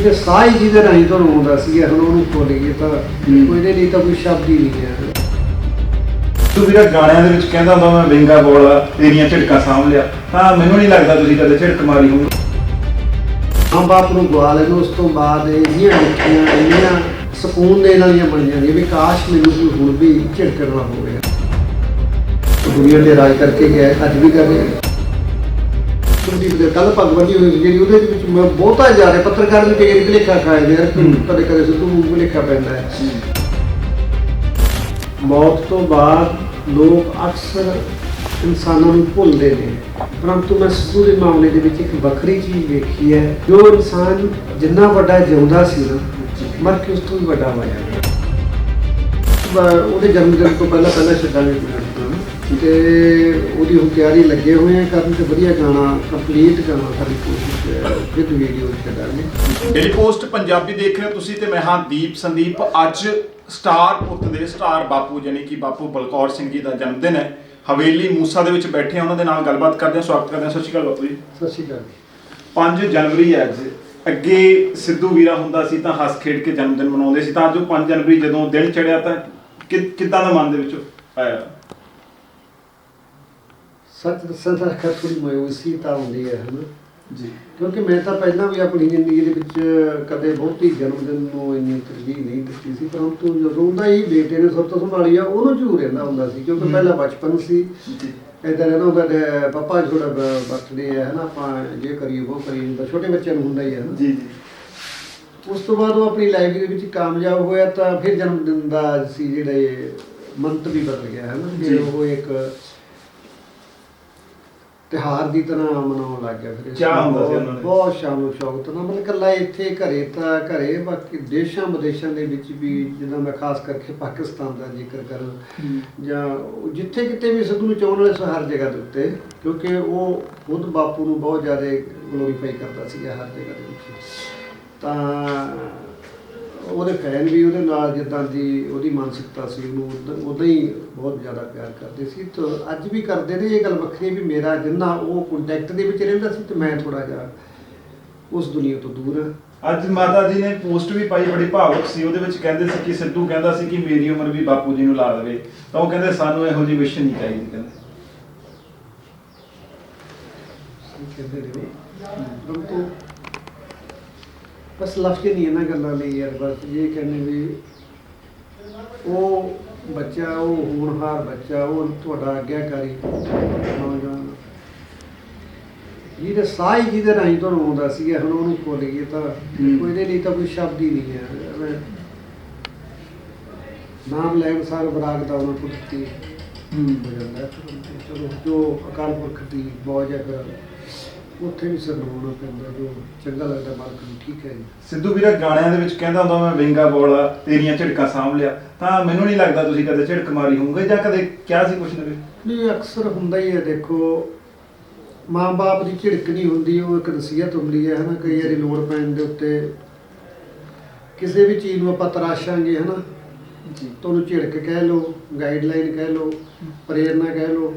ਜਿਹਦੇ ਸਾਹ ਹੀ ਜਿਹਦੇ ਰਾਹੀਂ ਤੋਂ ਆਉਂਦਾ ਸੀ ਹੁਣ ਉਹਨੂੰ ਭੁੱਲ ਗਏ ਤਾਂ ਉਹਦੇ ਲਈ ਤਾਂ ਕੋਈ ਸ਼ਬਦ ਹੀ ਨਹੀਂ ਹੈ। ਤੂੰ ਵੀਰਾ ਗਾਣਿਆਂ ਦੇ ਵਿੱਚ ਕਹਿੰਦਾ ਹੁੰਦਾ ਮੈਂ ਵਿੰਗਾ ਬੋਲ ਤੇਰੀਆਂ ਝਟਕਾਂ ਸਾਂਭ ਲਿਆ। ਤਾਂ ਮੈਨੂੰ ਨਹੀਂ ਲੱਗਦਾ ਤੁਸੀਂ ਕਦੇ ਝਟਕ ਮਾਰੀ ਹੋਊ। ਮਾਂ ਬਾਪ ਨੂੰ ਗਵਾ ਲੈਣ ਉਸ ਤੋਂ ਬਾਅਦ ਇੰਨੀਆਂ ਮਿੱਠੀਆਂ ਇੰਨੀਆਂ ਸਕੂਨ ਦੇਣ ਵਾਲੀਆਂ ਬਣ ਜਾਂਦੀਆਂ ਵੀ ਕਾਸ਼ ਮੈਨੂੰ ਕੋਈ ਹੁਣ ਵੀ ਝਿੜਕਣ ਹੋਵੇ। ਦੁਨੀਆ ਤੇ ਰਾਜ ਕਰਕੇ ਗਿਆ ਅੱਜ ਵੀ ਕਰ ਰਿਹਾ। ਕੁਲਦੀਪ ਦੇ ਕੱਲ ਭਗਵਤੀ ਹੋਈ ਸੀ ਜਿਹੜੀ ਉਹਦੇ ਵਿੱਚ ਮੈਂ ਬਹੁਤਾ ਜ਼ਿਆਦਾ ਪੱਤਰਕਾਰ ਵੀ ਕਈ ਭੁਲੇਖਾ ਖਾਏ ਨੇ ਹੂੰ। ਕਦੇ ਕਦੇ ਸਿੱਧੂ ਨੂੰ ਭੁਲੇਖਾ ਪੈਂਦਾ ਹੈ। ਮੌਤ ਤੋਂ ਬਾਅਦ ਲੋਕ ਅਕਸਰ ਇਨਸਾਨਾਂ ਨੂੰ ਭੁੱਲਦੇ ਨੇ। ਪਰੰਤੂ ਮੈਂ ਸਿੱਧੂ ਦੇ ਮਾਮਲੇ ਦੇ ਵਿੱਚ ਇੱਕ ਵੱਖਰੀ ਚੀਜ਼ ਵੇਖੀ ਹੈ ਜੋ ਇਨਸਾਨ ਜਿੰਨਾ ਵੱਡਾ ਜਿਉਂਦਾ ਸੀ ਨਾ ਮਰ ਕੇ ਉਸ ਤੋਂ ਵੀ ਵੱਡਾ ਹੋਇਆ। ਉਹਦੇ ਜਨਮ ਦਿਨ ਤੋਂ ਪਹਿਲਾਂ ਪਹਿਲਾਂ ਗੁਰੂ ਤੇ ਉਹਦੀ ਹੁਣ ਤਿਆਰੀ ਲੱਗੇ ਹੋਏ ਆ ਕਰਨ ਤੇ ਵਧੀਆ ਗਾਣਾ ਕੰਪਲੀਟ ਗਾਣਾ ਸਾਡੀ ਕੋਸ਼ਿਸ਼ ਹੈ ਵਿਦ ਵੀਡੀਓ ਛੱਡਾਂਗੇ ਡੇਲੀ ਪੋਸਟ ਪੰਜਾਬੀ ਦੇਖ ਰਹੇ ਹੋ ਤੁਸੀਂ ਤੇ ਮੈਂ ਹਾਂ ਦੀਪ ਸੰਦੀਪ। ਅੱਜ ਸਟਾਰ ਪੁੱਤ ਦੇ ਸਟਾਰ ਬਾਪੂ ਜਾਨੀ ਕਿ ਬਾਪੂ ਬਲਕੌਰ ਸਿੰਘ ਜੀ ਦਾ ਜਨਮ ਦਿਨ ਹੈ। ਹਵੇਲੀ ਮੂਸਾ ਦੇ ਵਿੱਚ ਬੈਠੇ ਉਹਨਾਂ ਦੇ ਨਾਲ ਗੱਲਬਾਤ ਕਰਦੇ ਹਾਂ। ਸਵਾਗਤ ਕਰਦੇ ਹਾਂ। ਸਤਿ ਸ਼੍ਰੀ ਅਕਾਲ ਬਾਪੂ ਜੀ। ਸਤਿ ਸ਼੍ਰੀ ਅਕਾਲ ਜੀ। 5 ਜਨਵਰੀ ਹੈ ਅੱਜ। ਅੱਗੇ ਸਿੱਧੂ ਵੀਰਾ ਹੁੰਦਾ ਸੀ ਤਾਂ ਹੱਸ ਖੇਡ ਕੇ ਜਨਮ ਦਿਨ ਮਨਾਉਂਦੇ ਸੀ। ਤਾਂ ਅੱਜ ਉਹ 5 ਜਨਵਰੀ ਜਦੋਂ ਦਿਨ ਚੜਿਆ ਤਾਂ ਕਿੱਦਾਂ ਦਾ ਮਨ ਦੇ ਵਿੱਚ ਆਇਆ? ਸੱਚ ਦੱਸਾਂ ਤਾਂ ਅੱਖਾਂ ਥੋੜੀ ਮਾਇੂਸੀ ਤਾਂ ਹੁੰਦੀ ਹੈ ਹਨਾ? ਜੀ। ਕਿਉਂਕਿ ਮੈਂ ਤਾਂ ਪਹਿਲਾਂ ਵੀ ਆਪਣੀ ਜ਼ਿੰਦਗੀ ਦੇ ਵਿੱਚ ਕਦੇ ਬਹੁਤੀ ਜਨਮ ਦਿਨ ਨੂੰ ਇੰਨੀ ਤਰਜੀਹ ਨਹੀਂ ਦਿੱਤੀ ਸੀ ਪਰੰਤੂ ਜਦੋਂ ਦਾ ਹੀ ਬੇਟੇ ਨੇ ਸਭ ਤੋਂ ਸੰਭਾਲੀ ਆ ਉਹਨੂੰ ਝੂਰ ਰਹਿੰਦਾ ਹੁੰਦਾ ਸੀ ਕਿਉਂਕਿ। ਪਹਿਲਾਂ ਬਚਪਨ ਸੀ। ਇਦਾਂ ਰਹਿੰਦਾ ਹੁੰਦਾ ਪਾਪਾ ਥੋੜਾ ਬਰਥਡੇ ਹੈ ਹਨਾ? ਆਪਾਂ ਜੇ ਕਰੀਏ ਉਹ ਕਰੀਏ ਤਾਂ ਛੋਟੇ ਬੱਚਿਆਂ ਨੂੰ ਹੁੰਦਾ ਹੀ ਹੈ ਜੀ ਜੀ। ਉਸ ਤੋਂ ਬਾਅਦ ਉਹ ਆਪਣੀ ਲਾਈਫ ਦੇ ਵਿੱਚ ਕਾਮਯਾਬ ਹੋਇਆ ਤਾਂ ਫਿਰ ਜਨਮ ਦਿਨ ਦਾ ਸੀ ਜਿਹੜਾ ਇਹ ਮੰਤ ਵੀ ਬਦਲ ਗਿਆ ਹੈ ਨਾ ਜੀ। ਉਹ ਇੱਕ ਤਿਹਾਰ ਦੀ ਤਰ੍ਹਾਂ ਮਨਾਉਣ ਲੱਗ ਗਿਆ ਫਿਰ ਇਸ ਚਾਅ ਨੂੰ ਹੁੰਦਾ ਸੀ ਦੇ। ਬਹੁਤ ਸ਼ਾਨੋ ਸ਼ੌਕਤ ਨਾਲ ਮਤਲਬ ਕੱਲਾ ਇੱਥੇ ਘਰੇ ਤਾਂ ਘਰੇ ਬਾਕੀ ਦੇਸ਼ਾਂ ਵਿਦੇਸ਼ਾਂ ਦੇ ਵਿੱਚ ਵੀ ਜਿੱਦਾਂ ਮੈਂ ਖਾਸ ਕਰਕੇ ਪਾਕਿਸਤਾਨ ਦਾ ਜ਼ਿਕਰ ਕਰਾਂ ਜਾਂ ਉਹ ਜਿੱਥੇ ਕਿਤੇ ਵੀ ਸਿੱਧੂ ਨੂੰ ਚਾਹੁਣ ਵਾਲੇ ਸੋ ਹਰ ਜਗ੍ਹਾ ਦੇ ਉੱਤੇ ਕਿਉਂਕਿ ਉਹ ਖੁਦ ਬਾਪੂ ਨੂੰ ਬਹੁਤ ਜ਼ਿਆਦਾ ਗਲੋਰੀਫਾਈ ਕਰਦਾ ਸੀ ਹਰ ਜਗ੍ਹਾ ਦੇ ਵਿੱਚ ਤਾਂ ਉਹਦੇ ਫੈਨ ਵੀ ਉਹਦੇ ਨਾਲ ਜਿੱਦਾਂ ਦੀ ਉਹਦੀ ਮਾਨਸਿਕਤਾ ਸੀ ਉਹਨੂੰ ਉਦਾਂ ਹੀ ਬਹੁਤ ਜ਼ਿਆਦਾ ਪਿਆਰ ਕਰਦੇ ਸੀ। ਤਾਂ ਅੱਜ ਵੀ ਕਰਦੇ ਨੇ ਇਹ ਗੱਲ ਵੱਖਰੀ ਵੀ ਮੇਰਾ ਜਿੰਨਾ ਉਹ ਕੰਟੈਕਟ ਦੇ ਵਿੱਚ ਰਹਿੰਦਾ ਸੀ ਤੇ ਮੈਂ ਥੋੜਾ ਜਿਹਾ ਉਸ ਦੁਨੀਆ ਤੋਂ ਦੂਰ ਹਾਂ। ਅੱਜ ਮਾਤਾ ਜੀ ਨੇ ਪੋਸਟ ਵੀ ਪਾਈ ਬੜੀ ਭਾਵੁਕ ਸੀ। ਉਹਦੇ ਵਿੱਚ ਕਹਿੰਦੇ ਸੀ ਕਿ ਸਿੱਧੂ ਕਹਿੰਦਾ ਸੀ ਕਿ ਮੇਰੀ ਉਮਰ ਵੀ ਬਾਪੂ ਜੀ ਨੂੰ ਲਾ ਦੇਵੇ। ਤਾਂ ਉਹ ਕਹਿੰਦੇ ਸਾਨੂੰ ਇਹੋ ਜਿਹੀ ਵਿਸ਼ ਨਹੀਂ ਚਾਹੀਦੀ ਕਹਿੰਦੇ। ਕਹਿੰਦੇ ਨੇ? ਪਰੰਤੂ ਬਸ ਲਫ਼ਜ਼ ਨਹੀਂ ਇਹਨਾਂ ਗੱਲਾਂ ਲਈ ਯਾਰ ਬਸ ਇਹ ਕਹਿੰਦੇ ਵੀ ਉਹ ਬੱਚਾ ਉਹ ਹੋਣਹਾਰ ਬੱਚਾ ਉਹ ਤੁਹਾਡਾ ਆਗਿਆਕਾਰੀ ਨੌਜਵਾਨ ਜਿਹਦੇ ਹੀ ਜਿਹਦੇ ਰਾਹੀਂ ਤੋਂ ਆਉਂਦਾ ਸੀ ਹੁਣ ਉਹਨੂੰ ਭੁੱਲ ਗਏ ਤਾਂ। ਉਹਦੇ ਲਈ ਤਾਂ ਕੋਈ ਸ਼ਬਦ ਹੀ ਨਹੀਂ ਹੈ ਨਾਮ ਲੈਣ ਸਾਰ ਬਰਾਗ ਦਾ ਉਹਨਾਂ ਕੁਦਰਤੀ ਹੋ ਜਾਂਦਾ ਹੈ। ਚਲੋ ਜੋ ਅਕਾਲ ਪੁਰਖ ਦੀ ਮੌਜ ਹੈ ਫਿਰ ਉੱਥੇ ਵੀ ਸਰਨਾਉਣਾ ਪੈਂਦਾ ਜੋ ਚੰਗਾ ਲੱਗਦਾ ਮਾਲਕ ਨੂੰ ਠੀਕ ਹੈ ਜੀ ਸਿੱਧੂ ਵੀਰਾ ਗਾਣਿਆਂ ਦੇ ਵਿੱਚ ਕਹਿੰਦਾ ਹੁੰਦਾ ਮੈਂ ਵਿੰਗਾ ਬੋਲ ਤੇਰੀਆਂ ਝਟਕਾਂ ਸਾਂਭ ਲਿਆ। ਤਾਂ ਮੈਨੂੰ ਨਹੀਂ ਲੱਗਦਾ ਤੁਸੀਂ ਕਦੇ ਝਟਕ ਮਾਰੀ ਹੋਊਗੇ ਜਾਂ ਕਦੇ ਕਿਹਾ ਸੀ ਕੁਛ ਨਾ ਨਹੀਂ ਅਕਸਰ ਹੁੰਦਾ ਹੀ ਹੈ ਦੇਖੋ ਮਾਂ-ਬਾਪ ਦੀ ਝਿੜਕ ਨਹੀਂ ਹੁੰਦੀ ਉਹ ਇੱਕ ਨਸੀਹਤ ਹੁੰਦੀ ਹੈ ਹਨਾ ਕਈ ਵਾਰੀ ਲੋੜ ਪੈਣ ਦੇ ਉੱਤੇ। ਕਿਸੇ ਵੀ ਚੀਜ਼ ਨੂੰ ਆਪਾਂ ਤਰਾਸ਼ਾਂਗੇ ਹਨਾ ਜੀ। ਤੁਹਾਨੂੰ ਝਿੜਕ ਕਹਿ ਲਓ ਗਾਈਡਲਾਈਨ ਕਹਿ ਲਓ ਪ੍ਰੇਰਨਾ ਕਹਿ ਲਓ।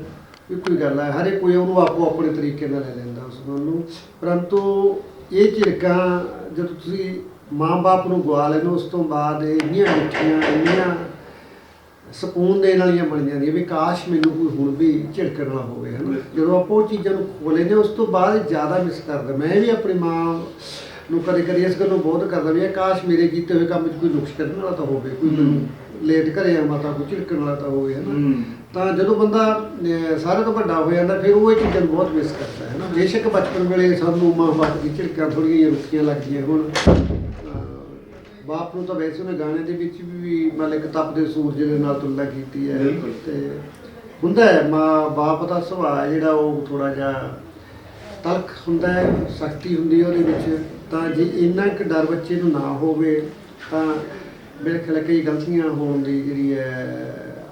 ਇੱਕੋ ਹੀ ਗੱਲ ਹੈ ਹਰ ਕੋਈ ਉਹਨੂੰ ਆਪੋ ਆਪਣੇ ਤਰੀਕੇ ਨਾਲ ਲੈ ਲੈਂਦਾ ਉਸ ਨੂੰ ਪਰੰਤੂ ਇਹ ਝਿੜਕਾਂ ਜਦੋਂ ਤੁਸੀਂ ਮਾਂ-ਬਾਪ ਨੂੰ ਗਵਾ ਲੈਣ ਉਸ ਤੋਂ ਬਾਅਦ ਇਹ ਇੰਨੀਆਂ ਮਿੱਠੀਆਂ ਇੰਨੀਆਂ ਸਕੂਨ ਦੇਣ ਵਾਲੀਆਂ ਬਣ ਜਾਂਦੀਆਂ ਵੀ ਕਾਸ਼ ਮੈਨੂੰ ਕੋਈ ਹੁਣ ਵੀ ਝਿੜਕਣ ਨਾ ਹੋਵੇ ਹਨਾ। ਜਦੋਂ ਆਪਾਂ ਉਹ ਚੀਜ਼ਾਂ ਨੂੰ ਖੋ ਲੈਂਦੇ ਹਾਂ, ਉਸ ਤੋਂ ਬਾਅਦ ਜ਼ਿਆਦਾ ਮਿਸ ਕਰਦਾ। ਮੈਂ ਵੀ ਆਪਣੀ ਮਾਂ ਨੂੰ ਕਦੇ ਕਦੇ ਇਸ ਗੱਲੋਂ ਬਹੁਤ ਕਰਦਾ ਵੀ ਇਹ ਕਾਸ਼ ਮੇਰੇ ਕੀਤੇ ਹੋਏ ਕੰਮ 'ਚ ਕੋਈ ਨੁਕਸ ਕੱਢਣ ਵਾਲਾ ਤਾਂ ਹੋਵੇ ਕੋਈ ਮੈਨੂੰ ਲੇਟ ਘਰੇ ਆਵਾਂ ਤਾਂ ਕੋਈ ਝਿੜਕਣ ਵਾਲਾ ਤਾਂ ਹੋਵੇ ਹਨਾ? ਤਾਂ ਜਦੋਂ ਬੰਦਾ ਸਾਰਿਆਂ ਤੋਂ ਵੱਡਾ ਹੋ ਜਾਂਦਾ ਫਿਰ ਉਹ ਇਹ ਚੀਜ਼ਾਂ ਬਹੁਤ ਮਿਸ ਕਰਦਾ ਹੈ ਨਾ ਬੇਸ਼ੱਕ ਬਚਪਨ ਵੇਲੇ ਸਾਨੂੰ ਮਾਂ ਬਾਪ ਦੀ ਝਿੜਕਾਂ ਥੋੜ੍ਹੀਆਂ ਜਿਹੀਆਂ ਰੁੱਖੀਆਂ ਲੱਗਦੀਆਂ ਹੁਣ। ਬਾਪ ਨੂੰ ਤਾਂ ਵੈਸੇ ਉਹਨੇ ਗਾਣੇ ਦੇ ਵਿੱਚ ਵੀ ਮਤਲਬ ਇੱਕ ਤਪਦੇ ਸੂਰਜ ਦੇ ਨਾਲ ਤੁਲਨਾ ਕੀਤੀ ਹੈ। ਤੇ ਹੁੰਦਾ ਹੈ ਮਾਂ ਬਾਪ ਦਾ ਸੁਭਾਅ ਜਿਹੜਾ ਉਹ ਥੋੜਾ ਜਿਹਾ ਤਲਖ ਹੁੰਦਾ ਹੈ ਸਖਤੀ ਹੁੰਦੀ ਹੈ ਉਹਦੇ ਵਿੱਚ। ਤਾਂ ਜੇ ਇੰਨਾ ਕੁ ਡਰ ਬੱਚੇ ਨੂੰ ਨਾ ਹੋਵੇ ਤਾਂ ਮੇਰੇ ਖਿਆਲ ਕਈ ਗਲਤੀਆਂ ਹੋਣ ਦੀ ਜਿਹੜੀ ਹੈ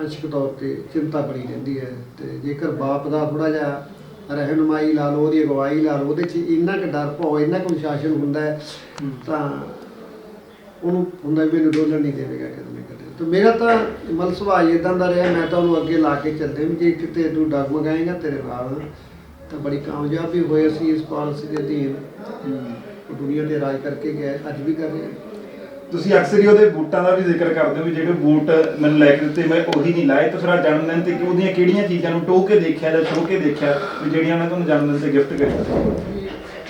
ਅੰਸ਼ਕ ਤੌਰ ਤੇ ਚਿੰਤਾ ਬਣੀ ਰਹਿੰਦੀ ਹੈ ਤੇ ਜੇਕਰ ਬਾਪ ਦਾ ਥੋੜਾ ਜਿਹਾ ਰਹਿਨੁਮਾਈ ਲਾ ਲਓ ਉਹਦੀ ਅਗਵਾਈ ਲਾ ਲਓ ਉਹਦੇ 'ਚ ਇੰਨਾ ਕੁ ਡਰ ਭੋ ਇੰਨਾ ਕੁ ਅਨੁਸ਼ਾਸਨ ਹੁੰਦਾ ਹੈ। ਤਾਂ ਉਹਨੂੰ ਹੁੰਦਾ ਵੀ ਮੈਨੂੰ ਡੋਲਣ ਨਹੀਂ ਦੇਵੇਗਾ ਕਦੇ ਨਾ ਕਦੇ ਤੇ ਮੇਰਾ ਤਾਂ ਮਨ ਸੁਭਾਅ ਇਦਾਂ ਦਾ ਰਿਹਾ ਮੈਂ ਤਾਂ ਉਹਨੂੰ ਅੱਗੇ ਲਾ ਕੇ ਚੱਲਦੇ ਵੀ ਜੇ ਕਿਤੇ ਤੂੰ ਡਗਮਗਾਏਗਾ ਤੇਰੇ ਨਾਲ ਤਾਂ ਬੜੀ ਕਾਮਯਾਬ ਵੀ ਹੋਏ ਅਸੀਂ ਇਸ ਪਾਲਿਸੀ ਦੇ ਅਧੀਨ। ਦੁਨੀਆ ਤੇ ਰਾਜ ਕਰਕੇ ਹੈ, ਅੱਜ ਵੀ ਕਰ ਰਿਹਾ ਹੈ। ਤੁਸੀਂ ਅਕਸਰ ਹੀ ਉਹਦੇ ਬੂਟਾਂ ਦਾ ਵੀ ਜ਼ਿਕਰ ਕਰਦੇ ਹੋ ਵੀ ਜਿਹੜੇ ਬੂਟ ਮੈਨੂੰ ਲੈ ਕੇ ਦਿੱਤੇ ਮੈਂ ਉਹੀ ਨਹੀਂ ਲਾਏ। ਤਾਂ ਫਿਰ ਅੱਜ ਜਨਮ ਦਿਨ ਤੇ ਕਿ ਉਹਦੀਆਂ ਕਿਹੜੀਆਂ ਚੀਜ਼ਾਂ ਨੂੰ ਟੋਹ ਕੇ ਦੇਖਿਆ ਜਾਂ ਕੇ ਦੇਖਿਆ ਵੀ ਜਿਹੜੀਆਂ ਉਹਨੇ ਤੁਹਾਨੂੰ ਜਨਮ ਦਿਨ ਤੇ ਗਿਫਟ ਕਰੀਆਂ?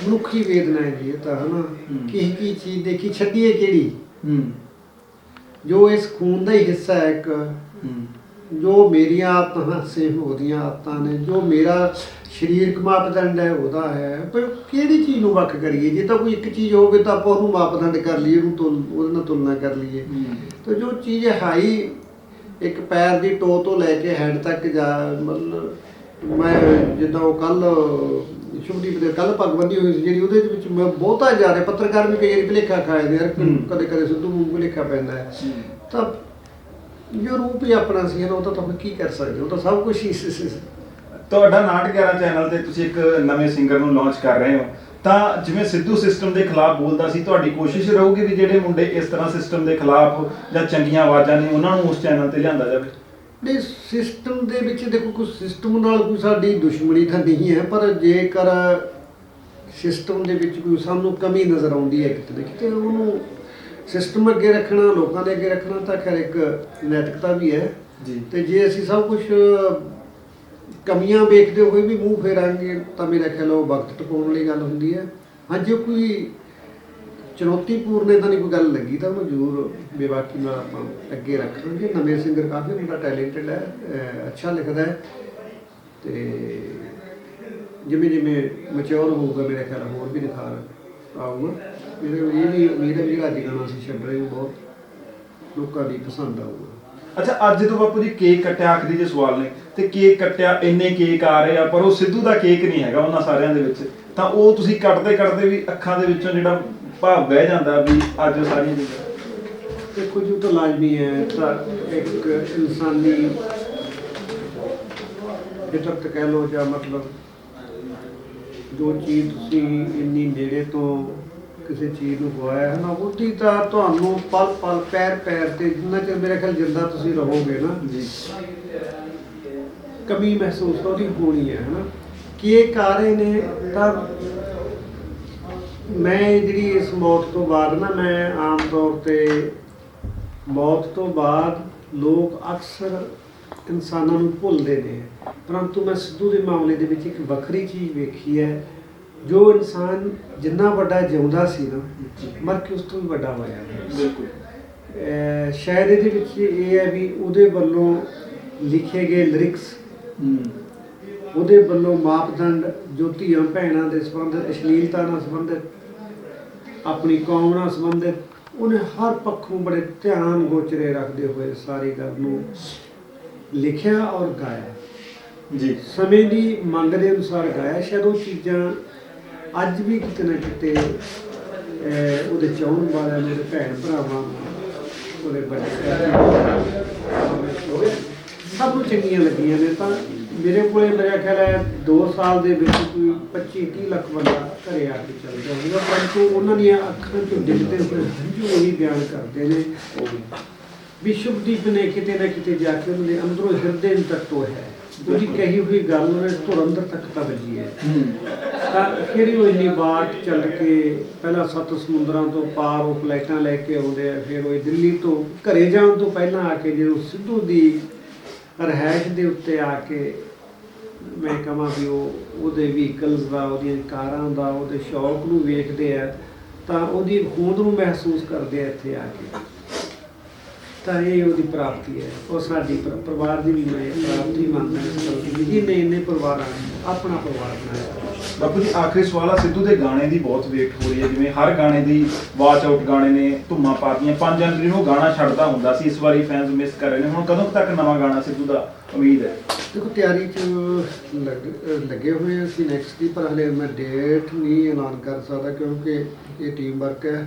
ਮਨੁੱਖੀ ਵੇਦਨਾ ਹੈ ਜੀ ਇਹ ਤਾਂ ਹਨਾ? ਹੂੰ। ਕੀ ਕੀ ਚੀਜ਼ ਦੇਖੀ ਛੱਡੀਏ ਕਿਹੜੀ? ਹੂੰ। ਜੋ ਇਸ ਖੂਨ ਦਾ ਹੀ ਹਿੱਸਾ ਹੈ ਇੱਕ। ਜੋ ਮੇਰੀਆਂ ਆਦਤਾਂ ਸੇਮ ਉਹਦੀਆਂ ਆਦਤਾਂ ਨੇ ਜੋ ਮੇਰਾ ਸਰੀਰਕ ਮਾਪਦੰਡ ਹੈ ਉਹਦਾ ਹੈ। ਪਰ ਕਿਹੜੀ ਚੀਜ਼ ਨੂੰ ਵੱਖ ਕਰੀਏ? ਜੇ ਤਾਂ ਕੋਈ ਇੱਕ ਚੀਜ਼ ਹੋਵੇ ਤਾਂ ਆਪਾਂ ਉਹਨੂੰ ਮਾਪਦੰਡ ਕਰ ਲਈਏ ਉਹਨੂੰ ਤੁਲ ਉਹਦੇ ਨਾਲ ਤੁਲਨਾ ਕਰ ਲਈਏ। ਤਾਂ ਜੋ ਚੀਜ਼ ਹਾਈ ਇੱਕ ਪੈਰ ਦੀ ਟੋ ਤੋਂ ਲੈ ਕੇ ਹੈਡ ਤੱਕ ਜਾ ਮਤਲਬ ਮੈਂ ਜਿੱਦਾਂ ਉਹ ਕੱਲ ਸ਼ੁਭਦੀਪ ਦੇ ਕੱਲ ਪਗਬੰਦੀ ਹੋਈ ਸੀ ਜਿਹੜੀ ਉਹਦੇ ਵਿੱਚ ਮੈਂ ਬਹੁਤਾ ਜਾ ਰਿਹਾ ਪੱਤਰਕਾਰ ਵੀ ਕਈ ਵਾਰੀ ਭੁਲੇਖਾ ਖਾਏ ਹੂੰ। ਕਦੇ ਕਦੇ ਸਿੱਧੂ ਨੂੰ ਭੁਲੇਖਾ ਪੈਂਦਾ ਹੈ। ਤਾਂ ਜੋ ਰੂਪ ਹੀ ਆਪਣਾ ਸੀ ਨਾ ਉਹ ਤਾਂ ਤੁਸੀਂ ਕੀ ਕਰ ਸਕਦੇ ਹੋ? ਉਹ ਤਾਂ ਸਭ ਕੁਝ ਹੀ ਸੀ-। ਤੁਹਾਡਾ ਨਾਟਕ 11 ਚੈਨਲ ਤੇ ਤੁਸੀਂ ਇੱਕ ਨਵੇਂ ਸਿੰਗਰ ਨੂੰ ਲਾਂਚ ਕਰ ਰਹੇ ਹੋ। ਤਾਂ ਜਿਵੇਂ ਸਿੱਧੂ ਸਿਸਟਮ ਦੇ ਖਿਲਾਫ ਬੋਲਦਾ ਸੀ ਤੁਹਾਡੀ ਕੋਸ਼ਿਸ਼ ਰਹੂਗੀ ਵੀ ਜਿਹੜੇ ਮੁੰਡੇ ਇਸ ਤਰ੍ਹਾਂ ਸਿਸਟਮ ਦੇ ਖਿਲਾਫ ਜਾਂ ਚੰਗੀਆਂ ਆਵਾਜ਼ਾਂ ਨੇ ਉਹਨਾਂ ਨੂੰ ਉਸ ਚੈਨਲ ਤੇ ਲਿਆਂਦਾ ਜਾਵੇ? ਨਹੀਂ ਸਿਸਟਮ ਦੇ ਵਿੱਚ ਦੇਖੋ ਕੋਈ ਸਿਸਟਮ ਨਾਲ ਕੋਈ ਸਾਡੀ ਦੁਸ਼ਮਣੀ ਤਾਂ ਨਹੀਂ ਹੈ ਪਰ ਜੇਕਰ ਸਿਸਟਮ ਦੇ ਵਿੱਚ ਕੋਈ ਸਾਨੂੰ ਕਮੀ ਨਜ਼ਰ ਆਉਂਦੀ ਹੈ ਕਿਤੇ ਨਾ ਕਿਤੇ ਉਹਨੂੰ ਸਿਸਟਮ ਅੱਗੇ ਰੱਖਣਾ ਲੋਕਾਂ ਦੇ ਅੱਗੇ ਰੱਖਣਾ ਤਾਂ ਖੈਰ ਇੱਕ ਨੈਤਿਕਤਾ ਵੀ ਹੈ। ਜੀ। ਤੇ ਜੇ ਅਸੀਂ ਸਭ ਕੁਝ ਕਮੀਆਂ ਵੇਖਦੇ ਹੋਏ ਵੀ ਮੂੰਹ ਫੇਰਾਂਗੇ ਤਾਂ ਮੇਰਾ ਖਿਆਲ ਉਹ ਵਕਤ ਟਪਾਉਣ ਵਾਲੀ ਗੱਲ ਹੁੰਦੀ ਹੈ। ਹਾਂ ਜੇ ਕੋਈ ਚੁਣੌਤੀਪੂਰਨ ਇਦਾਂ ਦੀ ਕੋਈ ਗੱਲ ਲੱਗੀ ਤਾਂ ਉਹਨੂੰ ਜ਼ਰੂਰ ਬੇਬਾਕੀ ਨਾਲ ਆਪਾਂ ਅੱਗੇ ਰੱਖਾਂਗੇ ਨਵੇਂ ਸਿੰਗਰ ਕਾਫੀ ਮੁੰਡਾ ਟੈਲੈਂਟਡ ਹੈ ਅੱਛਾ ਲਿਖਦਾ ਹੈ। ਤੇ ਜਿਵੇਂ ਜਿਵੇਂ ਮੈਚੁਰ ਹੋਊਗਾ ਮੇਰੇ ਖਿਆਲ ਹੋਰ ਵੀ ਨਿਖਾਰ ਆਊਗਾ। ਇਹ ਵੀ ਉਮੀਦ ਹੈ ਵੀ ਜਿਹੜਾ ਅੱਜ ਗਾਣਾ ਸੀ ਛੱਡ ਰਹੇ ਬਹੁਤ ਲੋਕਾਂ ਦੀ ਪਸੰਦ ਆਊਗਾ। ਅੱਛਾ ਅੱਜ ਤੋਂ ਬਾਪੂ ਜੀ ਕੇਕ ਕੱਟਿਆ ਆਖਰੀ ਜੇ ਸਵਾਲ ਨੇ। ਤੇ ਕੇਕ ਕੱਟਿਆ ਇੰਨੇ ਕੇਕ ਆ ਰਹੇ ਆ ਪਰ ਉਹ ਸਿੱਧੂ ਦਾ ਕੇਕ ਨਹੀਂ ਹੈਗਾ ਉਹਨਾਂ ਸਾਰਿਆਂ ਦੇ ਵਿੱਚ। ਤਾਂ ਉਹ ਤੁਸੀਂ ਕੱਟਦੇ ਕੱਟਦੇ ਵੀ ਅੱਖਾਂ ਦੇ ਵਿੱਚੋਂ ਜਿਹੜਾ ਭਾਵ ਬਹਿ ਜਾਂਦਾ ਵੀ ਅੱਜ ਸਾਰੀਆਂ ਚੀਜ਼ਾਂ। ਦੇਖੋ ਜੀ ਉਹ ਤਾਂ ਲਾਜ਼ਮੀ ਹੈ। ਤਾਂ ਇੱਕ ਇਨਸਾਨੀ ਫਿਤਰਤ ਕਹਿ ਲੋ ਜਾਂ ਮਤਲਬ ਜੋ ਚੀਜ਼ ਤੁਸੀਂ ਇੰਨੀ ਨੇੜੇ ਤੋਂ ਕਿਸੇ ਚੀਜ਼ ਨੂੰ ਹੋਇਆ ਹੈ ਨਾ ਉਹਦੀ ਤਾਂ ਤੁਹਾਨੂੰ ਪਲ ਪਲ ਪੈਰ ਪੈਰ ਤੇ ਜਿੰਨਾ ਚਿਰ ਮੇਰੇ ਖਿਆਲ ਜਿੰਦਾ ਤੁਸੀਂ ਰਹੋਗੇ ਨਾ ਜੀ। ਕਮੀ ਮਹਿਸੂਸ ਉਹਦੀ ਹੋਣੀ ਹੈ ਹਨਾ। ਕਿ ਇਹ ਕਰ ਨੇ ਤਾਂ ਮੈਂ ਜਿਹੜੀ ਇਸ ਮੌਤ ਤੋਂ ਬਾਅਦ ਨਾ ਮੈਂ ਆਮ ਤੌਰ ਤੇ ਮੌਤ ਤੋਂ ਬਾਅਦ ਲੋਕ ਅਕਸਰ ਇਨਸਾਨਾਂ ਨੂੰ ਭੁੱਲਦੇ ਨੇ। ਪਰੰਤੂ ਮੈਂ ਸਿੱਧੂ ਦੇ ਮਾਮਲੇ ਦੇ ਵਿੱਚ ਇੱਕ ਵੱਖਰੀ ਚੀਜ਼ ਵੇਖੀ ਹੈ ਜੋ ਇਨਸਾਨ ਜਿੰਨਾ ਵੱਡਾ ਜਿਉਂਦਾ ਸੀ ਨਾ ਮਰ ਕੇ ਉਸ ਤੋਂ ਵੀ ਵੱਡਾ ਹੋਇਆ ਬਿਲਕੁਲ। ਸ਼ਾਇਦ ਇਹਦੇ ਵਿੱਚ ਇਹ ਹੈ ਵੀ ਉਹਦੇ ਵੱਲੋਂ ਲਿਖੇ ਗਏ ਲਿਰਿਕਸ ਉਹਦੇ ਵੱਲੋਂ ਮਾਪਦੰਡ ਜੋ ਧੀਆਂ ਭੈਣਾਂ ਦੇ ਸੰਬੰਧ ਅਸ਼ਲੀਲਤਾ ਨਾਲ ਸੰਬੰਧਿਤ ਆਪਣੀ ਕੌਮ ਨਾਲ ਸੰਬੰਧਿਤ ਉਹਨੇ ਹਰ ਪੱਖੋਂ ਬੜੇ ਧਿਆਨ ਗੋਚਰੇ ਰੱਖਦੇ ਹੋਏ ਸਾਰੀ ਗੱਲ ਨੂੰ ਲਿਖਿਆ ਔਰ ਗਾਇਆ। ਜੀ। ਸਮੇਂ ਦੀ ਮੰਗ ਦੇ ਅਨੁਸਾਰ ਗਾਇਆ। ਸ਼ਾਇਦ ਉਹ ਚੀਜ਼ਾਂ ਅੱਜ ਵੀ ਕਿਤੇ ਨਾ ਕਿਤੇ ਉਹਦੇ ਚਾਹਣ ਵਾਲਿਆਂ ਨੂੰ ਭੈਣ ਭਰਾਵਾਂ ਉਹਦੇ ਵੱਡੇ ਸਭ ਨੂੰ ਚੰਗੀਆਂ ਲੱਗੀਆਂ ਨੇ। ਤਾਂ ਮੇਰੇ ਕੋਲੇ ਮੇਰਾ ਖਿਆਲ ਹੈ 2 ਸਾਲ ਦੇ ਵਿੱਚ ਕੋਈ 25 30 ਲੱਖ ਬੰਦਾ ਘਰੇ ਆ ਕੇ ਚੱਲ ਜਾਊਗਾ। ਪਰੰਤੂ ਉਹਨਾਂ ਦੀਆਂ ਅੱਖਾਂ ਚੋਂ ਡਿੱਗਦੇ ਹੋਏ ਹੰਝੂ ਉਹੀ ਬਿਆਨ ਕਰਦੇ ਨੇ। ਵਿਸ਼ਵਦੀਪ ਨੇ ਕਿਤੇ ਨਾ ਕਿਤੇ ਜਾ ਕੇ ਉਹਨੇ ਅੰਦਰੋਂ ਹਿਰਦੇ ਨੂੰ ਤੱਕ ਤੋਂ ਹੈ। ਉਹਦੀ ਕਹੀ ਹੋਈ ਗੱਲ ਨੇ ਧੁਰੰਦਰ ਤੱਕ ਤਾਂ ਵੱਜੀ ਹੈ। ਤਾਂ ਫਿਰ ਉਹ ਇੰਨੀ ਬਾਟ ਚੱਲ ਕੇ ਪਹਿਲਾਂ ਸੱਤ ਸਮੁੰਦਰਾਂ ਤੋਂ ਪਾਰ ਉਹ ਫਲਾਈਟਾਂ ਲੈ ਕੇ ਆਉਂਦੇ ਆ ਫਿਰ ਉਹ ਦਿੱਲੀ ਤੋਂ ਘਰੇ ਜਾਣ ਤੋਂ ਪਹਿਲਾਂ ਆ ਕੇ ਜਦੋਂ ਸਿੱਧੂ ਦੀ ਰਹਿائش ਦੇ ਉੱਤੇ ਆ ਕੇ ਮੈਂ ਕਹਾਂ ਵੀ ਉਹ ਉਹਦੇ ਵਹੀਕਲਸ ਦਾ ਉਹਦੀਆਂ ਕਾਰਾਂ ਦਾ ਉਹਦੇ ਸ਼ੌਕ ਨੂੰ ਵੇਖਦੇ ਆ ਤਾਂ ਉਹਦੀ ਹੋਂਦ ਨੂੰ ਮਹਿਸੂਸ ਕਰਦੇ ਆ ਇੱਥੇ ਆ ਕੇ। ਤਾਂ ਇਹ ਉਹਦੀ ਪ੍ਰਾਪਤੀ ਹੈ ਉਹ ਸਾਡੀ ਪਰ- ਪਰਿਵਾਰ ਦੀ ਵੀ ਮੈਂ ਪ੍ਰਾਪਤੀ ਮੰਨਦਾ ਇਸ ਗੱਲ ਦੀ ਵੀ। ਇਹਨੇ ਇੰਨੇ ਪਰਿਵਾਰਾਂ ਨੂੰ ਆਪਣਾ ਪਰਿਵਾਰ ਬਣਾਇਆ ਬਾਪੂ ਜੀ ਆਖਰੀ ਸਵਾਲ ਆ ਸਿੱਧੂ ਦੇ ਗਾਣੇ ਦੀ ਬਹੁਤ ਵੇਟ ਹੋ ਰਹੀ ਹੈ ਜਿਵੇਂ ਹਰ ਗਾਣੇ ਦੀ ਵਾਚ ਆਊਟ ਗਾਣੇ ਨੇ ਧੁੰਮਾਂ ਪਾਤੀਆਂ 5 ਜਨਵਰੀ ਨੂੰ ਉਹ ਗਾਣਾ ਛੱਡਦਾ ਹੁੰਦਾ ਸੀ ਇਸ ਵਾਰੀ ਫੈਨਸ ਮਿਸ ਕਰ ਰਹੇ ਨੇ। ਹੁਣ ਕਦੋਂ ਕੁ ਤੱਕ ਨਵਾਂ ਗਾਣਾ ਸਿੱਧੂ ਦਾ ਉਮੀਦ ਹੈ? ਦੇਖੋ ਤਿਆਰੀ ਚ ਲੱਗ- ਅਹ ਲੱਗੇ ਹੋਏ ਹਾਂ ਅਸੀਂ ਨੈਕਸਟ ਦੀ ਪਰ ਹਲੇ ਮੈਂ ਡੇਟ ਨਹੀਂ ਐਲਾਨ ਕਰ ਸਕਦਾ ਕਿਉਂਕਿ ਇਹ ਟੀਮ ਵਰਕ ਹੈ।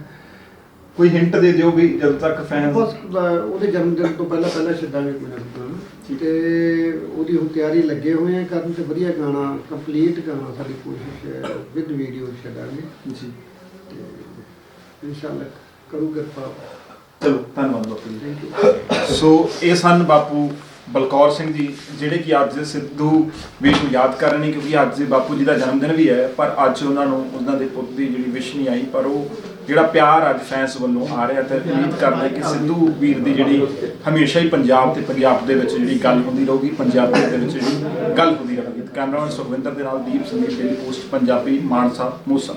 ਕੋਈ ਹਿੰਟ ਦੇ ਦਿਓ ਵੀ ਜਦੋਂ ਤੱਕ ਫੈਨਸ ਬਸ ਅਹ ਉਹਦੇ ਜਨਮ ਦਿਨ ਤੋਂ ਪਹਿਲਾਂ ਪਹਿਲਾਂ ਛੱਡਾਂਗੇ ਕੋਈ ਨਾ ਕੋਈ। ਤੇ ਉਹਦੀ ਹੁਣ ਤਿਆਰੀ ਲੱਗੇ ਹੋਏ ਆ ਕਰਨ ਤੇ ਵਧੀਆ ਗਾਣਾ ਕੰਪਲੀਟ ਗਾਣਾ ਸਾਡੀ ਕੋਸ਼ਿਸ਼ ਹੈ ਵਿਦ ਵੀਡੀਓ ਛੱਡਾਂਗੇ। ਜੀ। ਤੇ ਇਨਸ਼ਾਅੱਲਾ ਕਰੂ ਕਿਰਪਾ। ਚਲੋ ਧੰਨਵਾਦ ਬਾਪੂ ਜੀ। ਥੈਂਕ ਯੂ ਸੋ ਇਹ ਸਨ ਬਾਪੂ ਬਲਕੌਰ ਸਿੰਘ ਜੀ ਜਿਹੜੇ ਕਿ ਅੱਜ ਸਿੱਧੂ ਵੀਰ ਨੂੰ ਯਾਦ ਕਰ ਰਹੇ ਨੇ ਕਿਉਂਕਿ ਅੱਜ ਬਾਪੂ ਜੀ ਦਾ ਜਨਮ ਦਿਨ ਵੀ ਹੈ ਪਰ ਅੱਜ ਉਹਨਾਂ ਨੂੰ ਉਹਨਾਂ ਦੇ ਪੁੱਤ ਦੀ ਜਿਹੜੀ ਵਿਸ਼ ਨਹੀਂ ਆਈ ਪਰ ਉਹ ਜਿਹੜਾ ਪਿਆਰ ਅੱਜ ਫੈਨਸ ਵੱਲੋਂ ਆ ਰਿਹਾ ਤੇ ਉਮੀਦ ਕਰਦੇ ਕਿ ਸਿੱਧੂ ਵੀਰ ਦੀ ਜਿਹੜੀ ਹਮੇਸ਼ਾ ਹੀ ਪੰਜਾਬ ਤੇ ਪੰਜਾਬ ਦੇ ਵਿੱਚ ਜਿਹੜੀ ਗੱਲ ਹੁੰਦੀ ਰਹੂਗੀ, ਪੰਜਾਬੀ ਦੇ ਵਿੱਚ ਜਿਹੜੀ ਗੱਲ ਹੁੰਦੀ ਰਹੇਗੀ। ਕੈਮਰਾਮੈਨ ਸੁਖਵਿੰਦਰ ਦੇ ਨਾਲ ਦੀਪ ਸੰਦੀਪ ਡੇਲੀ ਪੋਸਟ ਪੰਜਾਬੀ ਮਾਨਸਾ ਮੂਸਾ